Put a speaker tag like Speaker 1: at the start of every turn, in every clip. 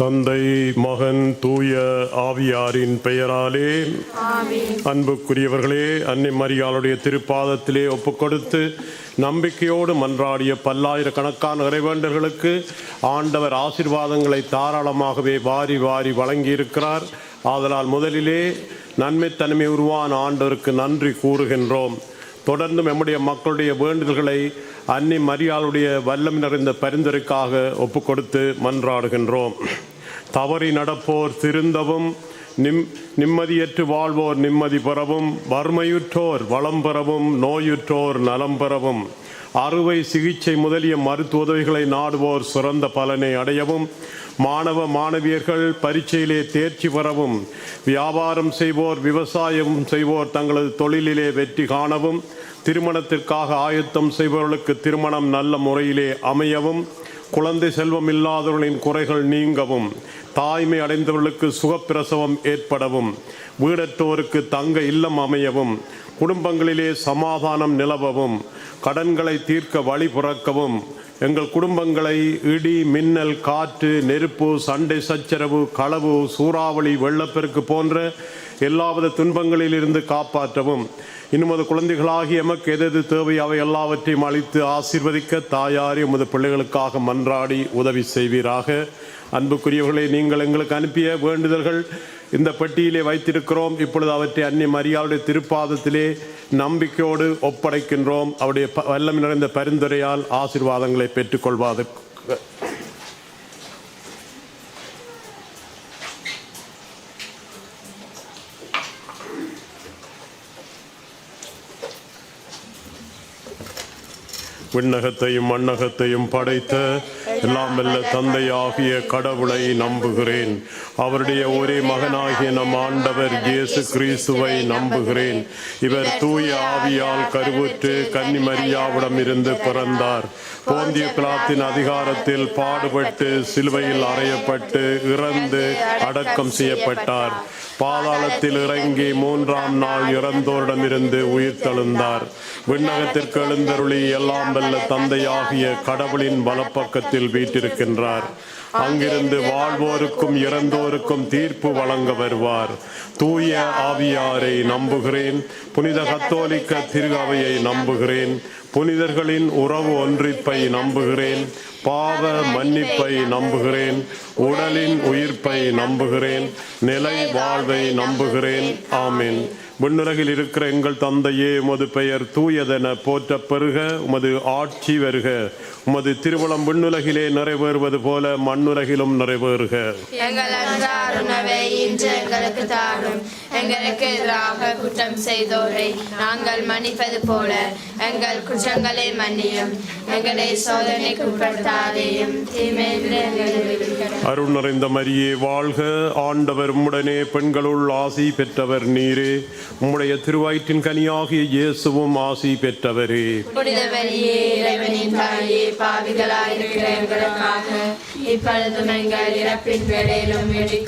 Speaker 1: தந்தை மகன் தூய ஆவியாரின் பெயராலே அன்புக்குரியவர்களே அன்னை மரியாளுடைய திருப்பாதத்திலே ஒப்புக்கொடுத்து நம்பிக்கையோடு மன்றாடிய பல்லாயிரக்கணக்கான இறைவேண்டர்களுக்கு ஆண்டவர் ஆசீர்வாதங்களை தாராளமாகவே வாரி வாரி வழங்கியிருக்கிறார். ஆதலால் முதலிலே நன்மைத்தன்மை உருவான ஆண்டவருக்கு நன்றி கூறுகின்றோம். தொடர்ந்து நம்முடைய மக்களுடைய வேண்டுதல்களை அன்னி மரியாளுடைய வல்லம் நிறைந்த பரிந்துரைக்காக ஒப்புக்கொடுத்து மன்றாடுகின்றோம். தவறி நடப்போர் திருந்தவும் நிம் நிம்மதியற்று வாழ்வோர் நிம்மதி பெறவும் வறுமையுற்றோர் வளம் பெறவும் நோயுற்றோர் நலம் பெறவும். அறுவை சிகிச்சை முதலிய மருத்துவ உதவிகளை நாடுவோர் சிறந்த பலனை அடையவும். மாணவ மாணவியர்கள் பரீட்சையிலே தேர்ச்சி பெறவும். வியாபாரம் செய்வோர் விவசாயம் செய்வோர் தங்களது தொழிலிலே வெற்றி காணவும். திருமணத்திற்காக ஆயத்தம் செய்பவர்களுக்கு திருமணம் நல்ல முறையிலே அமையவும். குழந்தை செல்வம் இல்லாதவர்களின் குறைகள் நீங்கவும் தாய்மை அடைந்தவர்களுக்கு சுகப்பிரசவம் ஏற்படவும் வீடற்றோருக்கு தங்க இல்லம் அமையவும் குடும்பங்களிலே சமாதானம் நிலவவும் கடன்களை தீர்க்க வழி பிறக்கவும் எங்கள் குடும்பங்களை இடி மின்னல் காற்று நெருப்பு சண்டை சச்சரவு களவு சூறாவளி வெள்ளப்பெருக்கு போன்ற எல்லாவித துன்பங்களில் இருந்து காப்பாற்றவும். இன்னும் அது குழந்தைகளாகி எமக்கு எது எது தேவை அவை எல்லாவற்றையும் அளித்து ஆசிர்வதிக்க தாயாரி உமது பிள்ளைகளுக்காக மன்றாடி உதவி செய்வீராக. அன்புக்குரியவர்களை நீங்கள் எங்களுக்கு அனுப்பிய வேண்டுதல்கள் இந்த பெட்டியிலே வைத்திருக்கிறோம். இப்பொழுது அவற்றை அன்னை மரியாளுடைய திருப்பாதத்திலே நம்பிக்கையோடு ஒப்படைக்கின்றோம். அவருடைய ப- வல்லமை நிறைந்த பரிந்துரையால் ஆசிர்வாதங்களை பெற்றுக்கொள்வதற்கு விண்ணகத்தையும் மண்ணகத்தையும் படைத்த எல்லாம் வெல்ல தந்தையாகிய கடவுளை நம்புகிறேன். அவருடைய ஒரே மகனாகிய நம் ஆண்டவர் இயேசு கிறிஸ்துவை நம்புகிறேன். இவர் தூய ஆவியால் கருவுற்று கன்னிமரியாவிடம் இருந்து பிறந்தார். போந்திய பிளாத்தின் அதிகாரத்தில் பாடுபட்டு சிலுவையில் அறையப்பட்டு இறந்து அடக்கம் செய்யப்பட்டார். பாதாளத்தில் இறங்கி மூன்றாம் நாள் இறந்தோரிடமிருந்து உயிர் தழுந்தார். விண்ணகத்திற்கு எழுந்தருளி எல்லாம் வெல்ல தந்தையாகிய கடவுளின் வலப்பக்கத்தில் வீட்டிருக்கின்றார். அங்கிருந்து வாழ்வோருக்கும் இறந்தோருக்கும் தீர்ப்பு வழங்க வருவார். தூய ஆவியாரை நம்புகிறேன். புனித கத்தோலிக்க திருகவையை நம்புகிறேன். புனிதர்களின் உறவு ஒன்றிப்பை நம்புகிறேன். பாவ மன்னிப்பை நம்புகிறேன். உடலின் உயிர்ப்பை நம்புகிறேன். நிலை வாழ்வை நம்புகிறேன். ஆமீன். விண்ணுலகில் இருக்கிற எங்கள் தந்தையே உமது பெயர் தூயதென போற்ற பெருக உமது ஆட்சி வருக. உமது திருவளம் விண்ணுலகிலே நிறைவேறுவது போல மண்ணுலகிலும் நிறைவேறுக.
Speaker 2: உணவை இன்று எங்களுக்கு தாரும். எங்களுக்கு எதிராக குற்றம் செய்தோரை நாங்கள் மன்னிப்பது போல. எங்கள் குற்றங்களை மன்னியும். எங்களை சோதனைக்கு உட்படுத்தாதேயும்.
Speaker 1: அருள் நிறைந்த மரியே வாழ்க. ஆண்டவர் உம்முடனே பெண்களுள் ஆசி பெற்றவர் நீரே. உம்முடைய திருவயிற்றின் கனியாகிய இயேசுவும் ஆசி பெற்றவரே.
Speaker 2: பாவிகளாயிருக்கிற எங்களுக்காக இப்பொழுதும் எங்கள் இறப்பின் வேலையிலும்.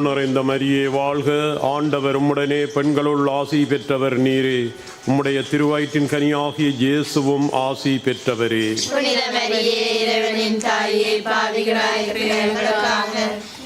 Speaker 1: நிறைந்த மரியே வாழ்க. ஆண்டவர் உம்முடனே பெண்களுள் ஆசி பெற்றவர் நீரே. உம்முடைய திருவயிற்றின் கனியாகிய இயேசுவும் ஆசி பெற்றவரே.
Speaker 2: புனித மரியே இறைவனின் தாயே பாவிகளாயிருக்கிற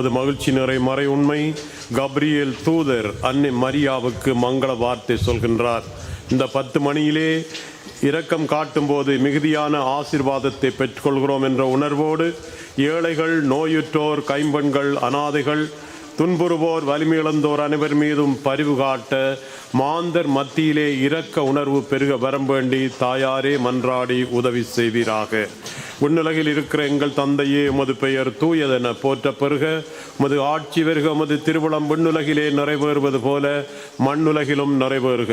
Speaker 1: முதலாவது மகிழ்ச்சி நிறை மறை உண்மை கப்ரியேல் தூதர் அன்னை மரியாவுக்கு மங்கள வார்த்தை சொல்கின்றார். இந்த பத்து மணியிலே இரக்கம் காட்டும்போது மிகுதியான ஆசிர்வாதத்தை பெற்றுக்கொள்கிறோம் என்ற உணர்வோடு ஏழைகள் நோயுற்றோர் கைம்பெண்கள் அனாதைகள் துன்புறுவோர் வலிமையிழந்தோர் அனைவர் மீதும் பரிவு காட்ட மாந்தர் மத்தியிலே இரக்க உணர்வு பெருக வரம் வேண்டி தாயாரே மன்றாடி உதவி செய்வீராக. விண்ணுலகில் இருக்கிற எங்கள் தந்தையே உமது பெயர் தூயதென போற்ற பெருக உமது ஆட்சி வருக உமது திருவிழம் விண்ணுலகிலே நிறைவேறுவது போல மண்ணுலகிலும் நிறைவேறுக.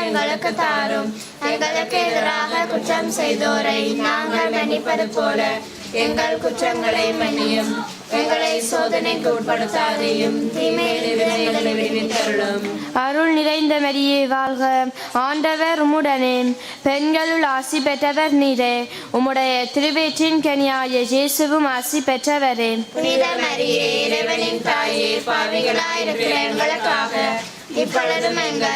Speaker 2: எங்களுக்கு தாரும். எங்களுக்கு எதிராக குற்றம் செய்தோரை நாங்கள் மன்னிப்பது போல எங்கள் குற்றங்களை மன்னியும். எங்களை சோதனைக்கு உட்படுத்தாதையும்
Speaker 3: அருள் நிறைந்த மரியே வாழ்க. ஆண்டவர் உம்முடனே. பெண்களுள் ஆசி பெற்றவர் நீரே. உம்முடைய திருவேற்றின் கனியாய இயேசுவும் ஆசி பெற்றவரே.
Speaker 2: புனித மரியே இறைவனின் தாயே பாவிகளாயிருக்கிற எங்களுக்காக இப்பொழுதும் எங்கள்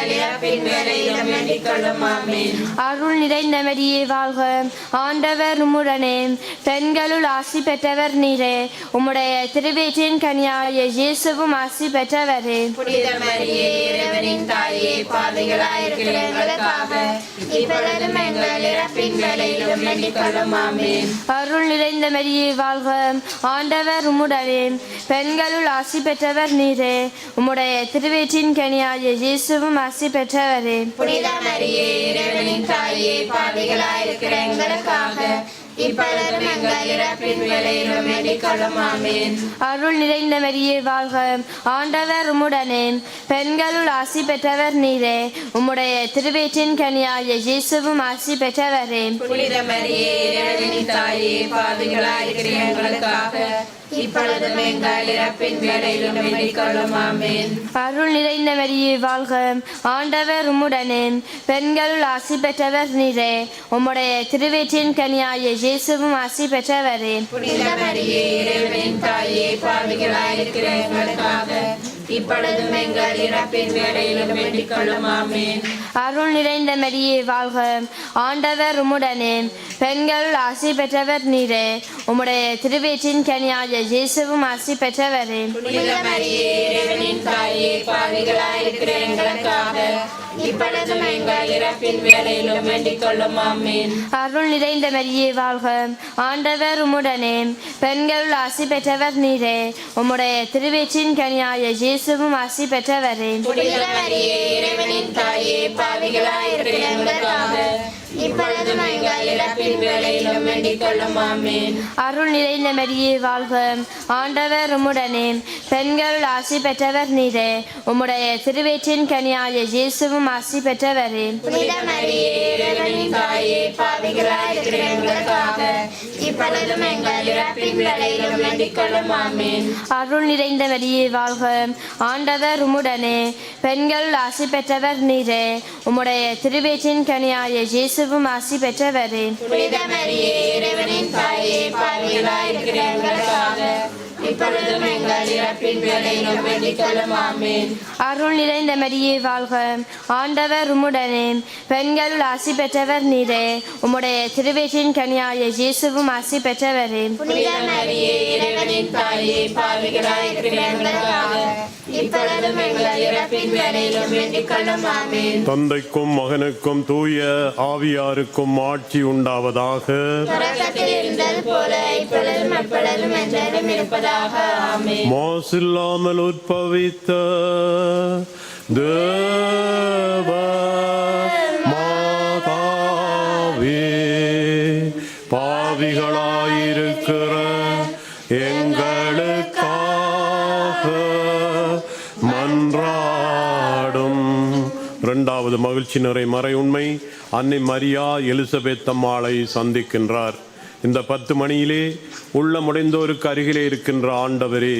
Speaker 3: அருள் நிறைந்த மரியே வாழ்க. ஆண்டவர் உம்முடனே. பெண்களுள் ஆசி பெற்றவர் நீரே. உம்முடைய திருவேற்றின் கனியாய இயேசுவும் ஆசி பெற்றவரே.
Speaker 2: புனித மரியே இறைவனின் தாயே பாவிகளாயிருக்கிற எங்களுக்காக இப்பொழுதும் எங்கள் இறப்பின் வேலையிலும் வேண்டிக் கொள்ளும் ஆமீன்.
Speaker 3: அருள் நிறைந்த மரியே வாழ்க. ஆண்டவர் உம்முடனே. பெண்களுள் ஆசி பெற்றவர் நீரே. உம்முடைய திருவேற்றின் கனியாய இயேசுவும் ஆசி பெற்றவரே.
Speaker 2: புனித மரியே இறைவனின் தாயே பாவிகளாயிருக்கிற எங்களுக்காக இப்பொழுதும் எங்கள் இறப்பின் வேலையிலும் வேண்டிக் கொள்ளும் ஆமீன்.
Speaker 3: அருள் நிறைந்த மரியே வாழ்க. ஆண்டவர் உம்முடனே. பெண்களுள் ஆசி பெற்றவர் நீரே. உம்முடைய திருவேற்றின் கனியாய இயேசுவும் ஆசி பெற்றவரே.
Speaker 2: புனித மரியே இறைவனின் தாயே எங்களுக்காக இப்பொழுதும் எங்கள் இறப்பின் வேலையிலும்
Speaker 3: அருள் நிறைந்த மரியே வாழ்க. ஆண்டவர் உம்முடனே பெண்களுள் ஆசி பெற்றவர் நீரே. உம்முடைய திருவேற்றின் கனியாய இயேசுவும் ஆசி பெற்றவரே.
Speaker 2: புனித மரியே இறைவனின் தாயே பாவிகளாயிருக்கிற எங்களுக்காக இப்பொழுதும் எங்கள் இறப்பின் வேலையிலும் வேண்டிக் கொள்ளும் ஆமீன்
Speaker 3: அருள் நிறைந்த மரியே வாழ்க. ஆண்டவர் உம்முடனே. பெண்களுள் ஆசி பெற்றவர் நீரே. உம்முடைய திருவேற்றின் கனியாய இயேசுவும் ஆசி பெற்றவரே.
Speaker 2: புனித மரியே இறைவனின் தாயே பாவிகளாயிருக்கிற எங்களுக்காக இப்பொழுதும் எங்கள் இறப்பின் வேலையிலும் வேண்டிக் கொள்ளும் ஆமீன்
Speaker 3: அருள் நிறைந்த மரியே வாழ்க. ஆண்டவர் உம்முடனே. பெண்களுள் ஆசி பெற்றவர் நீரே. உம்முடைய திருவேற்றின் கனியாய இயேசுவும் ஆசி பெற்றவரே.
Speaker 2: புனித மரியே இறைவனின் தாயே பாவிகளாயிருக்கிற எங்களுக்காக. இப்பொழுதும் எங்கள் இறப்பின் வேலையிலும் வேண்டிக் கொள்ளும் ஆமீன்
Speaker 3: அருள் நிறைந்த மரியே வாழ்க ஆண்டவர் உம்முடனே. பெண்களுள் ஆசி பெற்றவர் நீரே. உம்முடைய திருவேற்றின் கனியாய இயேசுவும் ஆசி பெற்றவரே.
Speaker 2: புனித மரியே இறைவனின் தாயே பாவிகளாயிருக்கிற எங்களுக்காக இப்பொழுதும் எங்கள் இறப்பின் வேலையிலும் வேண்டிக் கொள்ளும் ஆமீன்.
Speaker 3: அருள் நிறைந்த மரியே வாழ்க ஆண்டவர் உம்முடனே. பெண்களுள் ஆசி பெற்றவர் நீரே. உம்முடைய திருவேற்றின் கனியாய இயேசுவும் ஆசி பெற்றவரே
Speaker 2: புனித மரியே இறைவனின் தாயே பாவிகளாயிருக்கிற எங்களுக்காக இப்பொழுதும் எங்கள் இறப்பின் வேலையிலும் வேண்டிக் கொள்ளும் ஆமீன்
Speaker 3: அருள் நிறைந்த மரியே வாழ்க. ஆண்டவர் உம்முடனே. பெண்களுள் ஆசி பெற்றவர் நீரே. உம்முடைய திருவேற்றின் கனியாய இயேசுவும் ஆசி பெற்றவரே.
Speaker 2: புனித மரியே இறைவனின் தாயே பாவிகளாயிருக்கிற எங்களுக்காக இப்பொழுதும் எங்கள் இறப்பின் வேலையிலும் வேண்டிக் கொள்ளும் ஆமீன்.
Speaker 1: தந்தைக்கும் மகனுக்கும் தூய ஆவியாருக்கும் ஆட்சி உண்டாவதாக.
Speaker 2: தொடக்கத்தில் இருந்தது போல இப்பொழுதும் எப்பொழுதும் என்றும் இருப்பதாக.
Speaker 1: மாசில்லாமல் உற்பவித்த தேவ மாதாவே பாவிகளாயிருக்கிற எங்களுக்காக மன்றாடும். இரண்டாவது மகிழ்ச்சி நிறை மறை உண்மை அன்னை மரியா எலிசபெத் அம்மாளை சந்திக்கின்றார். இந்த பத்து மணியிலே உள்ளமுடைந்தோருக்கு அருகிலே இருக்கின்ற ஆண்டவரே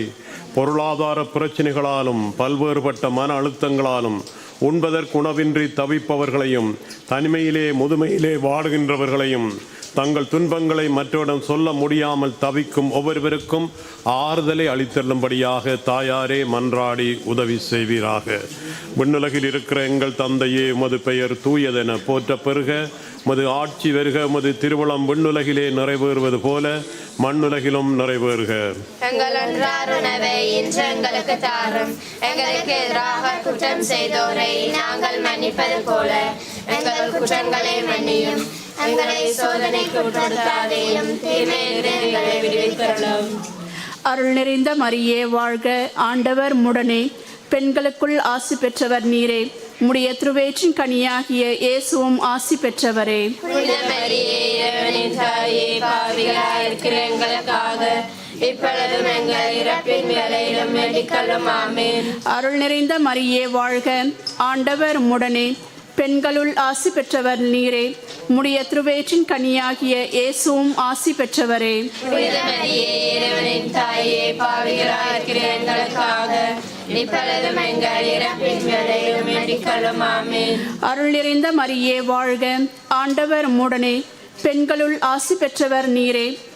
Speaker 1: பொருளாதார பிரச்சனைகளாலும் பல்வேறுபட்ட மன அழுத்தங்களாலும் உண்பதற்கு உணவின்றி தவிப்பவர்களையும் தனிமையிலே முதுமையிலே வாடுகின்றவர்களையும் தங்கள் துன்பங்களை மற்றவரிடம் சொல்ல முடியாமல் தவிக்கும் ஒவ்வொருவருக்கும் ஆறுதலை அளித்தள்ளும்படியாக தாயாரே மன்றாடி உதவி செய்வீராக. விண்ணுலகில் இருக்கிற எங்கள் தந்தையே உமது பெயர் தூயதென போற்ற பெருக உமது ஆட்சி வருக உமது திருவளம் விண்ணுலகிலே நிறைவேறுவது போல மண்ணுலகிலும் நிறைவேறுக.
Speaker 2: எங்கள் உணவை இன்று எங்களுக்கு தாரும். எங்களுக்கு எதிராக குற்றம் செய்தோரை நாங்கள் மன்னிப்பது போல. எங்கள் குற்றங்களை மன்னியும். எங்களை சோதனைக்கு உட்படுத்தாதேயும் தீமையிலிருந்து எங்களை விடுவித்தருளும்.
Speaker 4: அருள் நிறைந்த மரியே வாழ்க. ஆண்டவர் முடனே. பெண்களுக்குள் ஆசி பெற்றவர் நீரே. உம்முடைய திருவேற்றின் கனியாகிய இயேசுவும் ஆசி பெற்றவரே. அருள் நிறைந்த மரியே வாழ்க. ஆண்டவர் முடனே. பெண்களுள் ஆசி பெற்றவர் நீரே. உம்முடைய திருவேற்றின் கனியாகிய இயேசுவும் ஆசி பெற்றவரே. அருள் நிறைந்த மரியே வாழ்க. ஆண்டவர் முடனே பெண்களுள் ஆசி பெற்றவர் நீரே.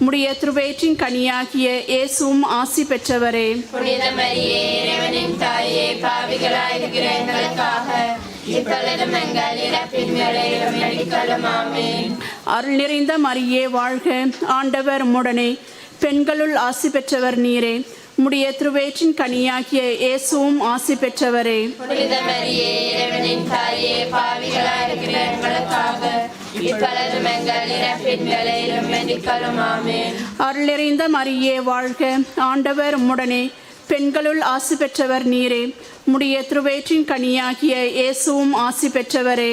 Speaker 4: உம்முடைய திருவயிற்றின் கனியாகிய இயேசுவும் ஆசி பெற்றவரே.
Speaker 2: புனித மரியே இறைவனின் தாயே பாவிகளாயிருக்கிற எங்களுக்காக இப்பொழுதும் எங்கள் இறப்பின் ஆமேன்.
Speaker 4: அருள் நிறைந்த மரியே வாழ்க. ஆண்டவர் உம்முடனே பெண்களுள் ஆசி பெற்றவர் நீரே. உம்முடைய திருவயிற்றின் கனியாகிய இயேசுவும் ஆசி பெற்றவரே.
Speaker 2: புனித மரியே
Speaker 4: வாழ்க. ஆண்டவர் உம்முடனே பெண்களுள் ஆசி பெற்றவர் நீரே. உம்முடைய திருவயிற்றின் கனியாகிய இயேசுவும் ஆசி பெற்றவரே.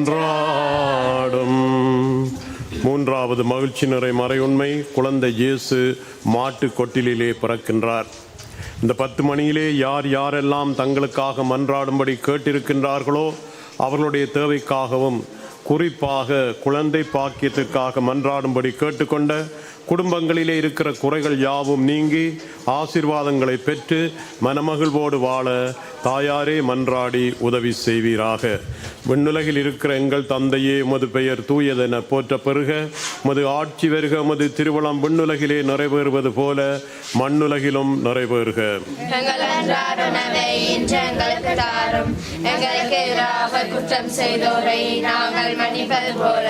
Speaker 1: மன்றாடும் மூன்றாவது மகிழ்ச்சி நிறை மறையுண்மை குழந்தை இயேசு மாட்டு கொட்டிலிலே பிறக்கின்றார். இந்த பத்து மணியிலே யார் யாரெல்லாம் தங்களுக்காக மன்றாடும்படி கேட்டிருக்கின்றார்களோ அவர்களுடைய தேவைக்காகவும் குறிப்பாக குழந்தை பாக்கியத்திற்காக மன்றாடும்படி கேட்டுக்கொண்ட குடும்பங்களிலே இருக்கிற குறைகள் யாவும் நீங்கி ஆசிர்வாதங்களை பெற்று மனமகிழ்வோடு வாழ தாயாரே மன்றாடி உதவி செய்வீராக. விண்ணுலகில் இருக்கிற எங்கள் தந்தையே உமது பெயர் தூயதென போற்ற பெருக உமது ஆட்சி வருக உமது திருவளம் விண்ணுலகிலே நிறைவேறுவது போல மண்ணுலகிலும் நிறைவேறுக.
Speaker 2: எங்களுக்கு குற்றம் செய்தோரை நாங்கள் மன்னிப்பது போல.